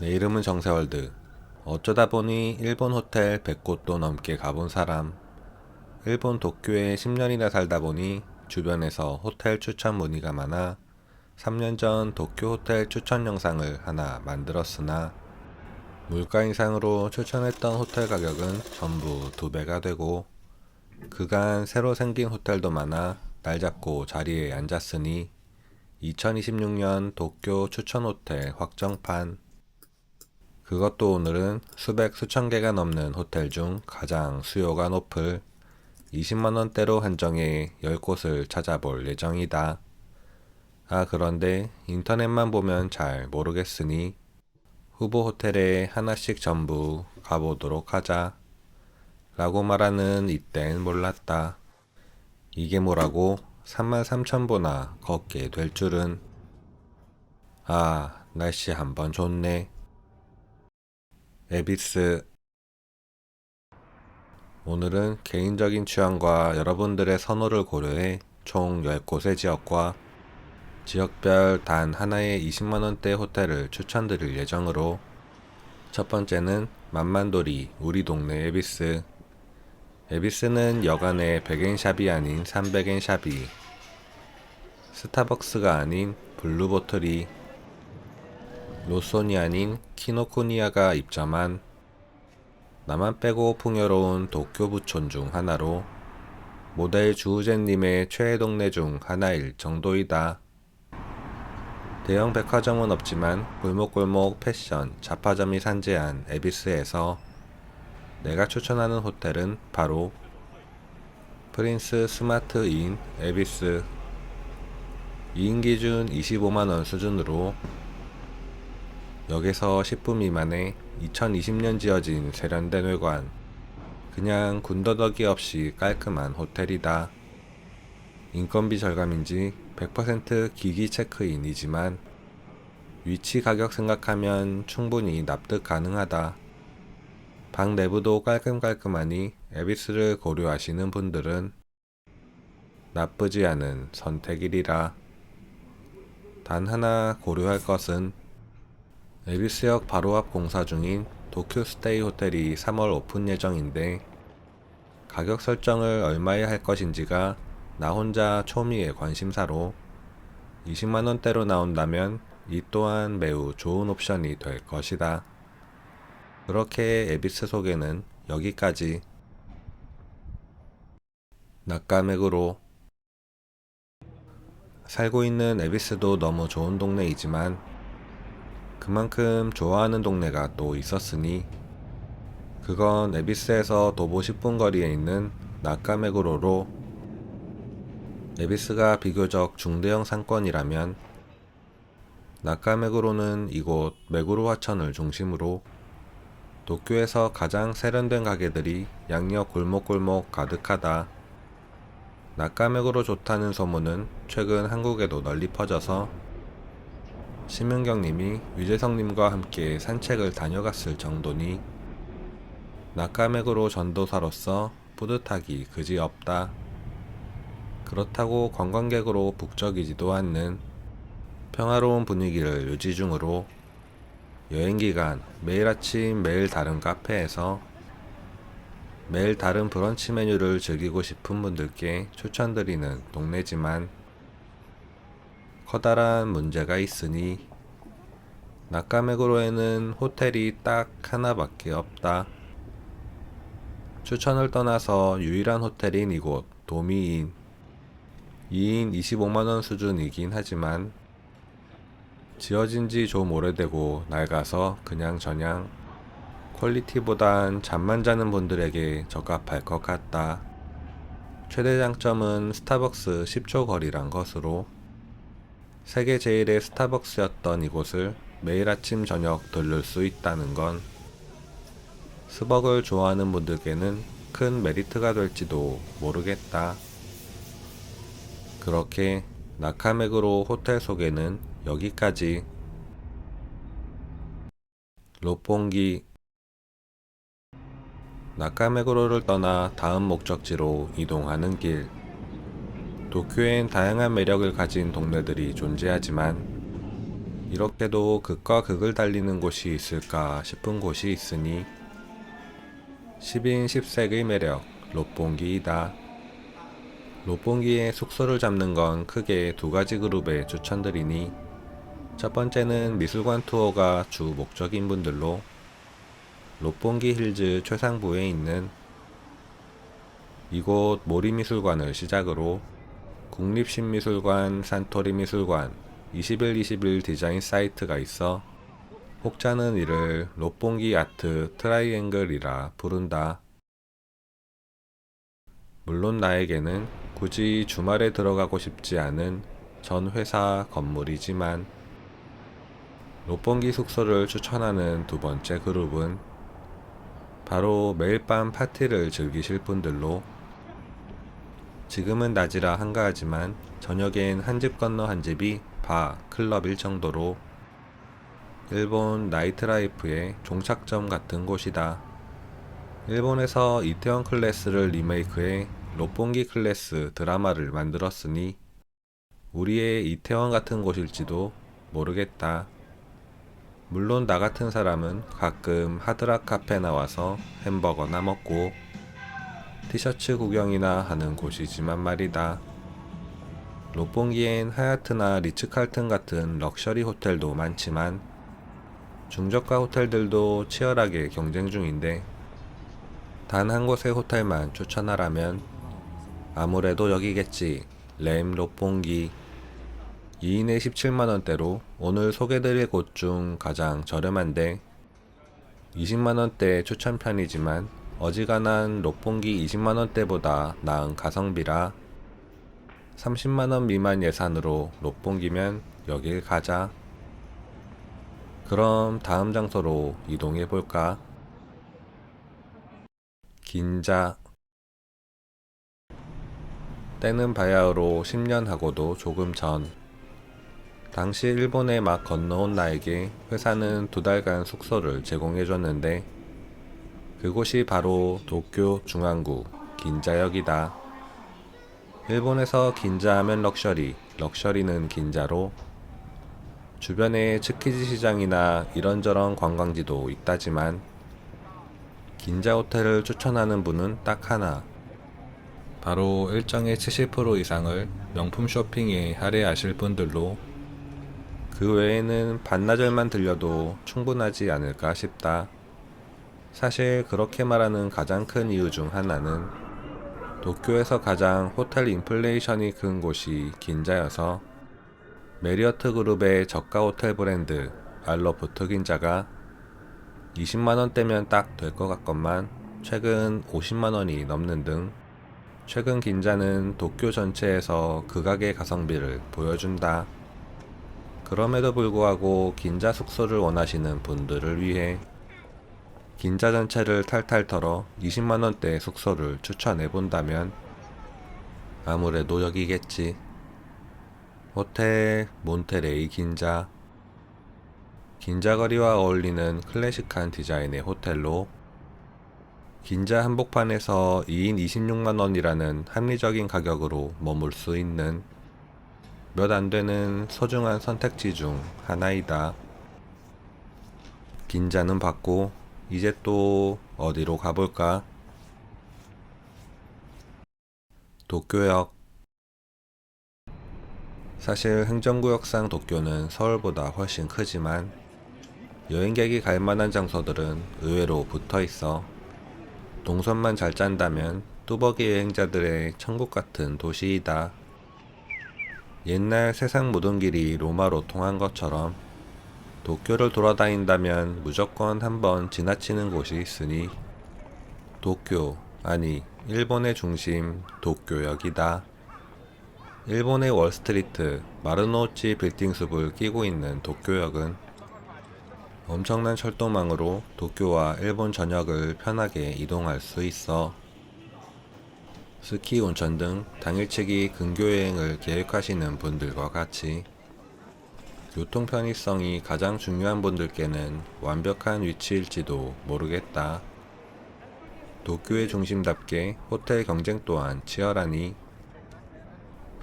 내 이름은 정세월드. 어쩌다 보니 일본 호텔 100곳도 넘게 가본 사람. 일본 도쿄에 10년이나 살다 보니 주변에서 호텔 추천 문의가 많아 3년 전 도쿄 호텔 추천 영상을 하나 만들었으나 물가 인상으로 추천했던 호텔 가격은 전부 두 배가 되고 그간 새로 생긴 호텔도 많아 날 잡고 자리에 앉았으니 2026년 도쿄 추천 호텔 확정판 그것도 오늘은 수백 수천 개가 넘는 호텔 중 가장 수요가 높을 20만 원대로 한정해 10곳을 찾아볼 예정이다. 아, 그런데 인터넷만 보면 잘 모르겠으니 후보 호텔에 하나씩 전부 가보도록 하자. 라고 말하는 이땐 몰랐다. 이게 뭐라고 33,000보나 걷게 될 줄은. 아, 날씨 한번 좋네. 에비스. 오늘은 개인적인 취향과 여러분들의 선호를 고려해 총 10곳의 지역과 지역별 단 하나의 20만원대 호텔을 추천드릴 예정으로 첫 번째는 만만돌이 우리 동네 에비스. 에비스는 여간의 100엔샵이 아닌 300엔샵이 스타벅스가 아닌 블루보틀이 로손이 아닌 키노코니아가 입점한 나만 빼고 풍요로운 도쿄 부촌 중 하나로 모델 주우젠님의 최애 동네 중 하나일 정도이다. 대형 백화점은 없지만 골목골목 패션 잡화점이 산재한 에비스에서 내가 추천하는 호텔은 바로 프린스 스마트인 에비스 2인 기준 25만원 수준으로 역에서 10분 미만에 2020년 지어진 세련된 외관. 그냥 군더더기 없이 깔끔한 호텔이다. 인건비 절감인지 100% 기기 체크인이지만 위치 가격 생각하면 충분히 납득 가능하다. 방 내부도 깔끔깔끔하니 에비스를 고려하시는 분들은 나쁘지 않은 선택이리라. 단 하나 고려할 것은 에비스역 바로 앞 공사 중인 도쿄스테이 호텔이 3월 오픈 예정인데 가격 설정을 얼마에 할 것인지가 나 혼자 초미의 관심사로 20만원대로 나온다면 이 또한 매우 좋은 옵션이 될 것이다. 그렇게 에비스 소개는 여기까지. 낙가맥으로 살고 있는 에비스도 너무 좋은 동네이지만 그만큼 좋아하는 동네가 또 있었으니 그건 에비스에서 도보 10분 거리에 있는 나카메구로로 에비스가 비교적 중대형 상권이라면 나카메구로는 이곳 메구로 하천을 중심으로 도쿄에서 가장 세련된 가게들이 양옆 골목골목 가득하다. 나카메구로 좋다는 소문은 최근 한국에도 널리 퍼져서 심은경님이 유재석님과 함께 산책을 다녀갔을 정도니 낙가맥으로 전도사로서 뿌듯하기 그지없다. 그렇다고 관광객으로 북적이지도 않는 평화로운 분위기를 유지 중으로 여행 기간 매일 아침 매일 다른 카페에서 매일 다른 브런치 메뉴를 즐기고 싶은 분들께 추천드리는 동네지만 커다란 문제가 있으니 낙가메구로에는 호텔이 딱 하나밖에 없다. 추천을 떠나서 유일한 호텔인 이곳 도미인 2인 25만원 수준이긴 하지만 지어진 지 좀 오래되고 낡아서 그냥 저냥 퀄리티보단 잠만 자는 분들에게 적합할 것 같다. 최대 장점은 스타벅스 10초 거리란 것으로 세계 제일의 스타벅스였던 이곳을 매일 아침 저녁 들를 수 있다는 건 스벅을 좋아하는 분들께는 큰 메리트가 될지도 모르겠다. 그렇게 나카맥으로 호텔 소개는 여기까지. 롯봉기 나카메구로를 떠나 다음 목적지로 이동하는 길. 도쿄엔 다양한 매력을 가진 동네들이 존재하지만 이렇게도 극과 극을 달리는 곳이 있을까 싶은 곳이 있으니 10인 10색의 매력 롯봉기이다. 롯봉기의 숙소를 잡는 건 크게 두 가지 그룹에 추천드리니 첫 번째는 미술관 투어가 주 목적인 분들로 롯봉기 힐즈 최상부에 있는 이곳 모리미술관을 시작으로 국립신미술관, 산토리 미술관, 2121 디자인 사이트가 있어 혹자는 이를 롯봉기 아트 트라이앵글이라 부른다. 물론 나에게는 굳이 주말에 들어가고 싶지 않은 전 회사 건물이지만 롯봉기 숙소를 추천하는 두 번째 그룹은 바로 매일 밤 파티를 즐기실 분들로 지금은 낮이라 한가하지만 저녁엔 한 집 건너 한 집이 바, 클럽일 정도로 일본 나이트라이프의 종착점 같은 곳이다. 일본에서 이태원 클래스를 리메이크해 롯봉기 클래스 드라마를 만들었으니 우리의 이태원 같은 곳일지도 모르겠다. 물론 나 같은 사람은 가끔 하드락 카페 나와서 햄버거나 먹고 티셔츠 구경이나 하는 곳이지만 말이다. 롯봉기엔 하얏트나 리츠칼튼 같은 럭셔리 호텔도 많지만 중저가 호텔들도 치열하게 경쟁 중인데 단 한 곳의 호텔만 추천하라면 아무래도 여기겠지. 램 롯봉기 2인에 17만원대로 오늘 소개드릴 곳 중 가장 저렴한데 20만원대 추천 편이지만 어지간한 롯봉기 20만원대보다 나은 가성비라 30만원 미만 예산으로 롯봉기면 여길 가자. 그럼 다음 장소로 이동해 볼까? 긴자 때는 바야흐로 10년 하고도 조금 전 당시 일본에 막 건너온 나에게 회사는 두 달간 숙소를 제공해 줬는데 그곳이 바로 도쿄 중앙구 긴자역이다. 일본에서 긴자하면 럭셔리, 럭셔리는 긴자로 주변에 츠키지 시장이나 이런저런 관광지도 있다지만 긴자 호텔을 추천하는 분은 딱 하나. 바로 일정의 70% 이상을 명품 쇼핑에 할애하실 분들로 그 외에는 반나절만 들려도 충분하지 않을까 싶다. 사실 그렇게 말하는 가장 큰 이유 중 하나는 도쿄에서 가장 호텔 인플레이션이 큰 곳이 긴자여서 메리어트 그룹의 저가 호텔 브랜드 알로포트 긴자가 20만원대면 딱 될 것 같건만 최근 50만원이 넘는 등 최근 긴자는 도쿄 전체에서 극악의 가성비를 보여준다. 그럼에도 불구하고 긴자 숙소를 원하시는 분들을 위해 긴자 전체를 탈탈 털어 20만원대 숙소를 추천해 본다면 아무래도 여기겠지. 호텔 몬테레이 긴자 긴자거리와 어울리는 클래식한 디자인의 호텔로 긴자 한복판에서 2인 26만원이라는 합리적인 가격으로 머물 수 있는 몇 안 되는 소중한 선택지 중 하나이다. 긴자는 받고 이제 또 어디로 가볼까? 도쿄역 사실 행정구역상 도쿄는 서울보다 훨씬 크지만 여행객이 갈 만한 장소들은 의외로 붙어 있어 동선만 잘 짠다면 뚜벅이 여행자들의 천국 같은 도시이다. 옛날 세상 모든 길이 로마로 통한 것처럼 도쿄를 돌아다닌다면 무조건 한번 지나치는 곳이 있으니 도쿄, 아니, 일본의 중심 도쿄역이다. 일본의 월스트리트, 마르노우치 빌딩 숲을 끼고 있는 도쿄역은 엄청난 철도망으로 도쿄와 일본 전역을 편하게 이동할 수 있어 스키 온천 등 당일치기 근교 여행을 계획하시는 분들과 같이 교통 편의성이 가장 중요한 분들께는 완벽한 위치일지도 모르겠다. 도쿄의 중심답게 호텔 경쟁 또한 치열하니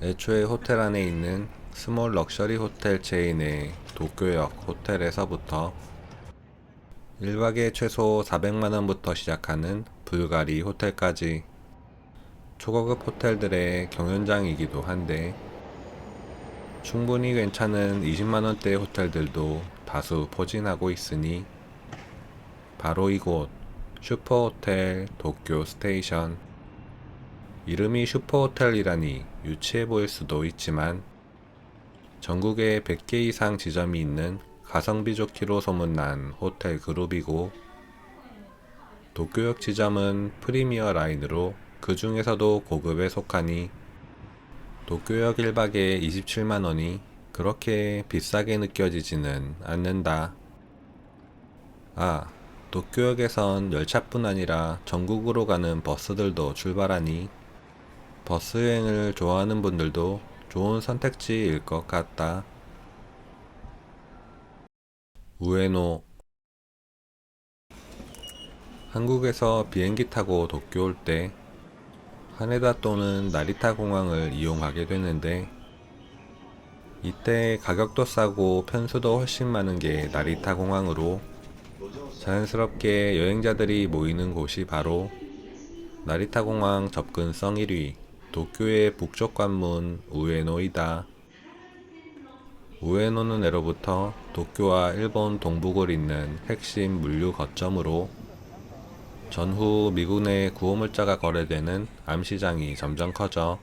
애초에 호텔 안에 있는 스몰 럭셔리 호텔 체인의 도쿄역 호텔에서부터 1박에 최소 400만원부터 시작하는 불가리 호텔까지 초고급 호텔들의 경연장이기도 한데 충분히 괜찮은 20만원대 호텔들도 다수 포진하고 있으니 바로 이곳 슈퍼호텔 도쿄 스테이션. 이름이 슈퍼호텔이라니 유치해 보일 수도 있지만 전국에 100개 이상 지점이 있는 가성비 좋기로 소문난 호텔 그룹이고 도쿄역 지점은 프리미어 라인으로 그 중에서도 고급에 속하니 도쿄역 1박에 27만원이 그렇게 비싸게 느껴지지는 않는다. 아, 도쿄역에선 열차뿐 아니라 전국으로 가는 버스들도 출발하니 버스 여행을 좋아하는 분들도 좋은 선택지일 것 같다. 우에노 한국에서 비행기 타고 도쿄 올 때 하네다 또는 나리타 공항을 이용하게 되는데 이때 가격도 싸고 편수도 훨씬 많은 게 나리타 공항으로 자연스럽게 여행자들이 모이는 곳이 바로 나리타 공항 접근성 1위 도쿄의 북쪽 관문 우에노이다. 우에노는 예로부터 도쿄와 일본 동북을 잇는 핵심 물류 거점으로 전후 미군의 구호물자가 거래되는 암 시장이 점점 커져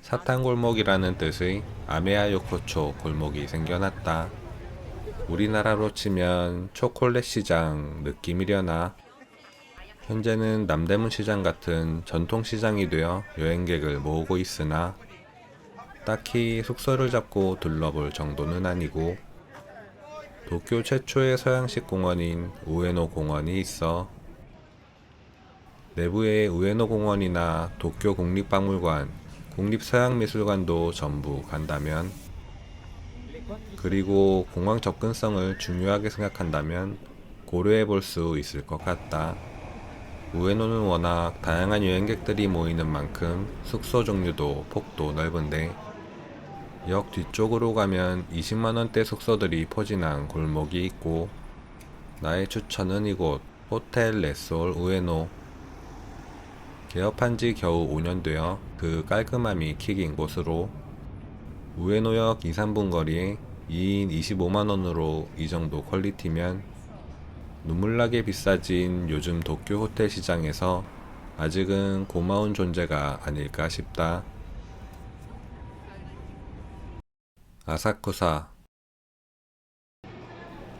사탕골목이라는 뜻의 아메아 요코초 골목이 생겨났다. 우리나라로 치면 초콜릿 시장 느낌이려나. 현재는 남대문 시장 같은 전통 시장이 되어 여행객을 모으고 있으나 딱히 숙소를 잡고 둘러볼 정도는 아니고 도쿄 최초의 서양식 공원인 우에노 공원이 있어 내부에 우에노 공원이나 도쿄 국립박물관, 국립서양미술관도 전부 간다면 그리고 공항 접근성을 중요하게 생각한다면 고려해 볼 수 있을 것 같다. 우에노는 워낙 다양한 여행객들이 모이는 만큼 숙소 종류도 폭도 넓은데 역 뒤쪽으로 가면 20만원대 숙소들이 포진한 골목이 있고 나의 추천은 이곳 호텔 레솔 우에노 개업한 지 겨우 5년 되어 그 깔끔함이 킥인 곳으로 우에노역 2, 3분 거리에 2인 25만원으로 이 정도 퀄리티면 눈물나게 비싸진 요즘 도쿄 호텔 시장에서 아직은 고마운 존재가 아닐까 싶다. 아사쿠사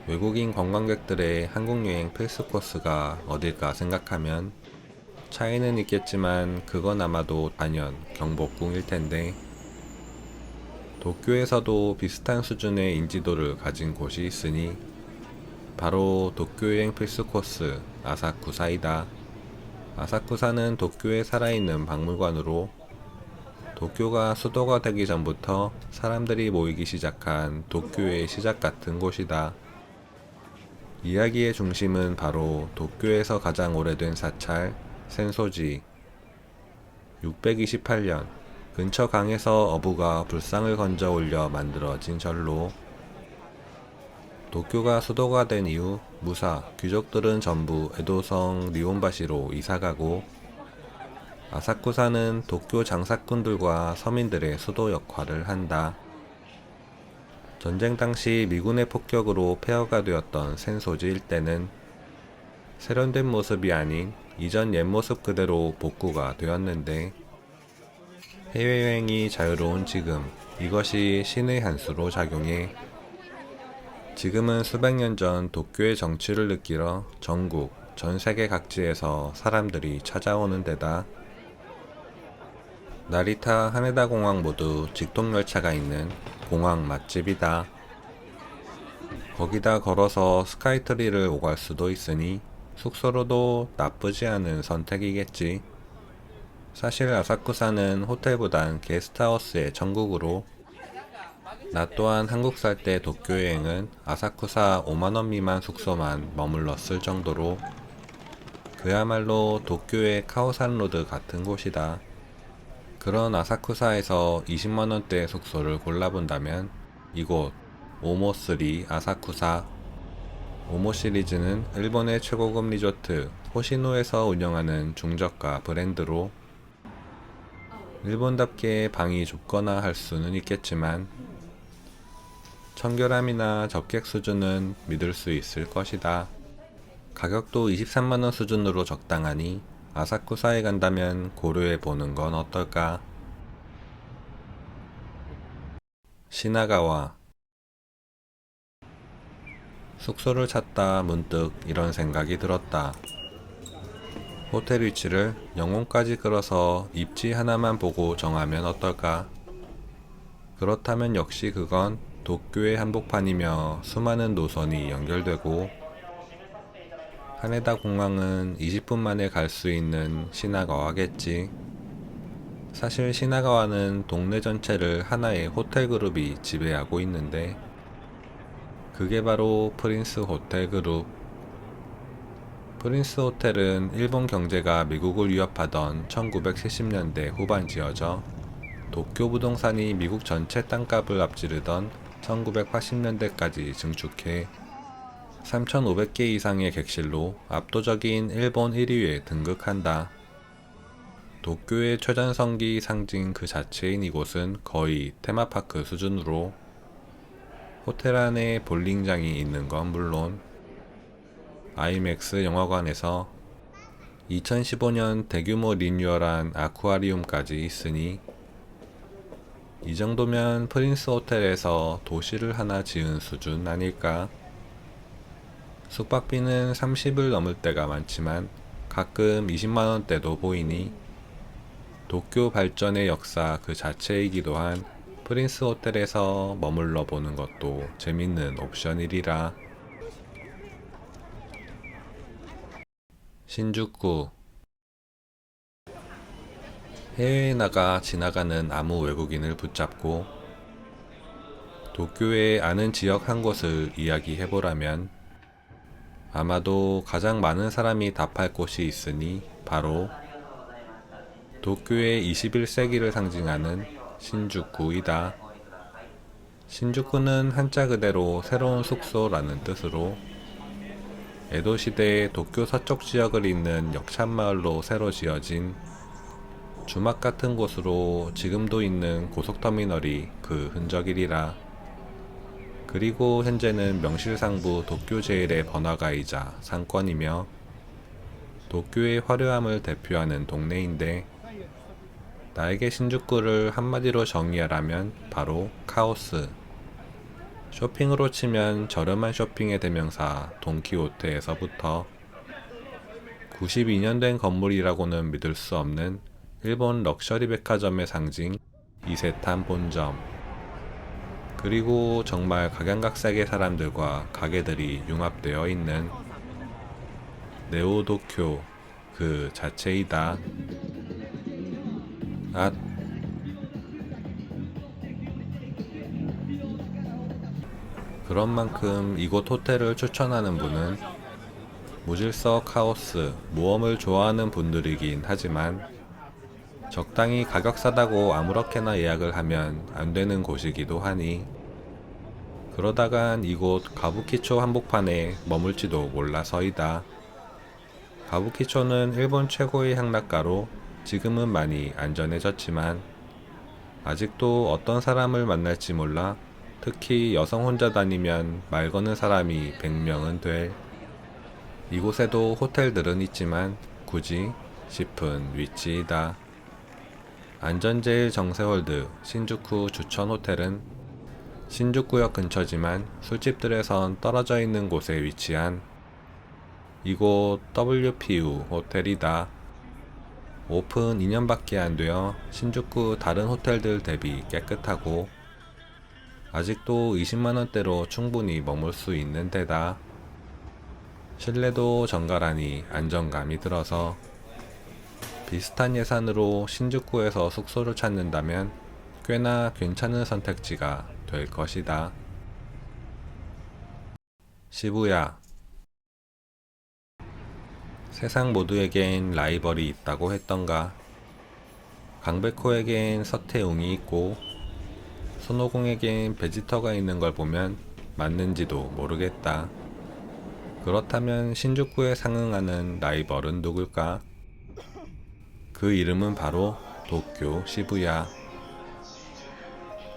외국인 관광객들의 한국 여행 필수 코스가 어딜까 생각하면 차이는 있겠지만 그건 아마도 단연 경복궁일 텐데 도쿄에서도 비슷한 수준의 인지도를 가진 곳이 있으니 바로 도쿄 여행 필수 코스 아사쿠사이다. 아사쿠사는 도쿄에 살아있는 박물관으로 도쿄가 수도가 되기 전부터 사람들이 모이기 시작한 도쿄의 시작 같은 곳이다. 이야기의 중심은 바로 도쿄에서 가장 오래된 사찰 센소지. 628년. 근처 강에서 어부가 불상을 건져 올려 만들어진 절로. 도쿄가 수도가 된 이후 무사 귀족들은 전부 에도성 리온바시로 이사가고 아사쿠사는 도쿄 장사꾼들과 서민들의 수도 역할을 한다. 전쟁 당시 미군의 폭격으로 폐허가 되었던 센소지 일대는 세련된 모습이 아닌 이전 옛 모습 그대로 복구가 되었는데 해외여행이 자유로운 지금 이것이 신의 한 수로 작용해 지금은 수백 년 전 도쿄의 정취를 느끼러 전국, 전 세계 각지에서 사람들이 찾아오는 데다 나리타 하네다 공항 모두 직통 열차가 있는 공항 맛집이다. 거기다 걸어서 스카이트리를 오갈 수도 있으니 숙소로도 나쁘지 않은 선택이겠지. 사실 아사쿠사는 호텔보단 게스트하우스의 천국으로 나 또한 한국 살 때 도쿄 여행은 아사쿠사 5만원 미만 숙소만 머물렀을 정도로 그야말로 도쿄의 카오산 로드 같은 곳이다. 그런 아사쿠사에서 20만원대 숙소를 골라본다면 이곳 오모3 아사쿠사 오모 시리즈는 일본의 최고급 리조트 호시노에서 운영하는 중저가 브랜드로 일본답게 방이 좁거나 할 수는 있겠지만 청결함이나 접객 수준은 믿을 수 있을 것이다. 가격도 23만원 수준으로 적당하니 아사쿠사에 간다면 고려해 보는 건 어떨까? 시나가와 숙소를 찾다 문득 이런 생각이 들었다. 호텔 위치를 영혼까지 끌어서 입지 하나만 보고 정하면 어떨까? 그렇다면 역시 그건 도쿄의 한복판이며 수많은 노선이 연결되고 하네다 공항은 20분 만에 갈 수 있는 시나가와겠지. 사실 시나가와는 동네 전체를 하나의 호텔 그룹이 지배하고 있는데 그게 바로 프린스 호텔 그룹. 프린스 호텔은 일본 경제가 미국을 위협하던 1970년대 후반 지어져 도쿄 부동산이 미국 전체 땅값을 앞지르던 1980년대까지 증축해 3,500개 이상의 객실로 압도적인 일본 1위에 등극한다. 도쿄의 최전성기 상징 그 자체인 이곳은 거의 테마파크 수준으로 호텔 안에 볼링장이 있는 건 물론 아이맥스 영화관에서 2015년 대규모 리뉴얼한 아쿠아리움까지 있으니 이 정도면 프린스 호텔에서 도시를 하나 지은 수준 아닐까? 숙박비는 30을 넘을 때가 많지만 가끔 20만원대도 보이니 도쿄 발전의 역사 그 자체이기도 한 프린스 호텔에서 머물러 보는 것도 재밌는 옵션이리라. 신주쿠 해외에 나가 지나가는 아무 외국인을 붙잡고 도쿄의 아는 지역 한 곳을 이야기해보라면 아마도 가장 많은 사람이 답할 곳이 있으니 바로 도쿄의 21세기를 상징하는 신주쿠이다. 신주쿠는 한자 그대로 새로운 숙소라는 뜻으로 에도 시대의 도쿄 서쪽 지역을 잇는 역참마을로 새로 지어진 주막 같은 곳으로 지금도 있는 고속터미널이 그 흔적이리라. 그리고 현재는 명실상부 도쿄 제일의 번화가이자 상권이며 도쿄의 화려함을 대표하는 동네인데 나에게 신주쿠를 한마디로 정의하라면 바로 카오스. 쇼핑으로 치면 저렴한 쇼핑의 대명사 돈키호테에서부터 92년 된 건물이라고는 믿을 수 없는 일본 럭셔리 백화점의 상징 이세탄 본점 그리고 정말 각양각색의 사람들과 가게들이 융합되어 있는 네오도쿄 그 자체이다. 앗 그런 만큼 이곳 호텔을 추천하는 분은 무질서 카오스, 모험을 좋아하는 분들이긴 하지만 적당히 가격 싸다고 아무렇게나 예약을 하면 안 되는 곳이기도 하니 그러다간 이곳 가부키초 한복판에 머물지도 몰라서이다. 가부키초는 일본 최고의 향락가로 지금은 많이 안전해졌지만 아직도 어떤 사람을 만날지 몰라 특히 여성 혼자 다니면 말 거는 사람이 100명은 될 이곳에도 호텔들은 있지만 굳이 싶은 위치이다. 안전제일 정세월드 신주쿠 주천 호텔은 신주쿠역 근처지만 술집들에선 떨어져 있는 곳에 위치한 이곳 WPU 호텔이다. 오픈 2년밖에 안 되어 신주쿠 다른 호텔들 대비 깨끗하고 아직도 20만원대로 충분히 머물 수 있는 데다 실내도 정갈하니 안정감이 들어서 비슷한 예산으로 신주쿠에서 숙소를 찾는다면 꽤나 괜찮은 선택지가 될 것이다. 시부야 세상 모두에겐 라이벌이 있다고 했던가 강백호에겐 서태웅이 있고 손오공에겐 베지터가 있는 걸 보면 맞는지도 모르겠다. 그렇다면 신주쿠에 상응하는 라이벌은 누굴까? 그 이름은 바로 도쿄 시부야.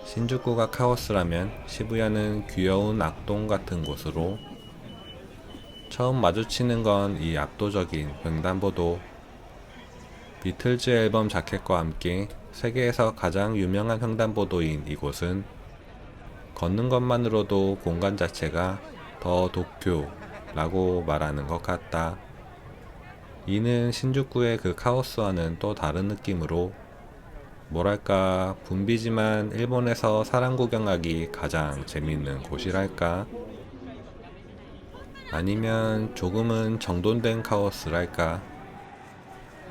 신주쿠가 카오스라면 시부야는 귀여운 악동 같은 곳으로 처음 마주치는 건 이 압도적인 횡단보도 비틀즈 앨범 자켓과 함께 세계에서 가장 유명한 횡단보도인 이곳은 걷는 것만으로도 공간 자체가 더 도쿄라고 말하는 것 같다. 이는 신주쿠의 그 카오스와는 또 다른 느낌으로 뭐랄까 붐비지만 일본에서 사람 구경하기 가장 재밌는 곳이랄까 아니면 조금은 정돈된 카오스랄까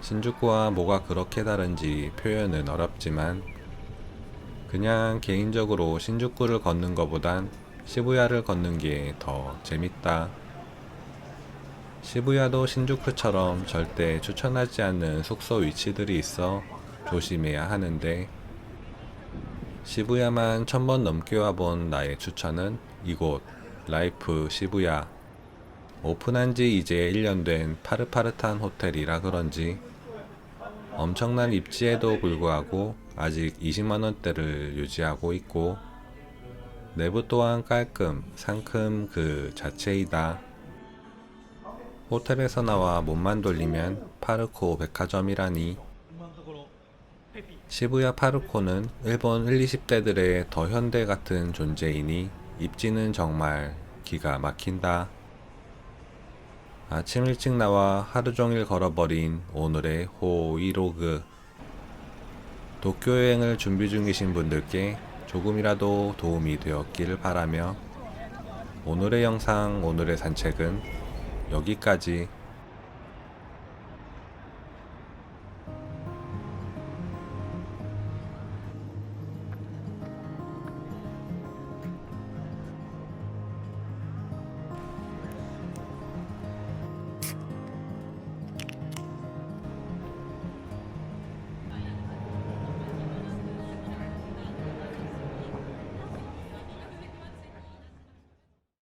신주쿠와 뭐가 그렇게 다른지 표현은 어렵지만 그냥 개인적으로 신주쿠를 걷는 것보단 시부야를 걷는 게 더 재밌다. 시부야도 신주쿠처럼 절대 추천하지 않는 숙소 위치들이 있어 조심해야 하는데 시부야만 천 번 넘게 와본 나의 추천은 이곳 라이프 시부야 오픈한 지 이제 1년 된 파릇파릇한 호텔이라 그런지 엄청난 입지에도 불구하고 아직 20만원대를 유지하고 있고 내부 또한 깔끔, 상큼 그 자체이다. 호텔에서 나와 몸만 돌리면 파르코 백화점이라니 시부야 파르코는 일본 1, 20대들의 더 현대 같은 존재이니 입지는 정말 기가 막힌다. 아침 일찍 나와 하루 종일 걸어버린 오늘의 호이로그. 도쿄 여행을 준비 중이신 분들께 조금이라도 도움이 되었기를 바라며 오늘의 영상, 오늘의 산책은 여기까지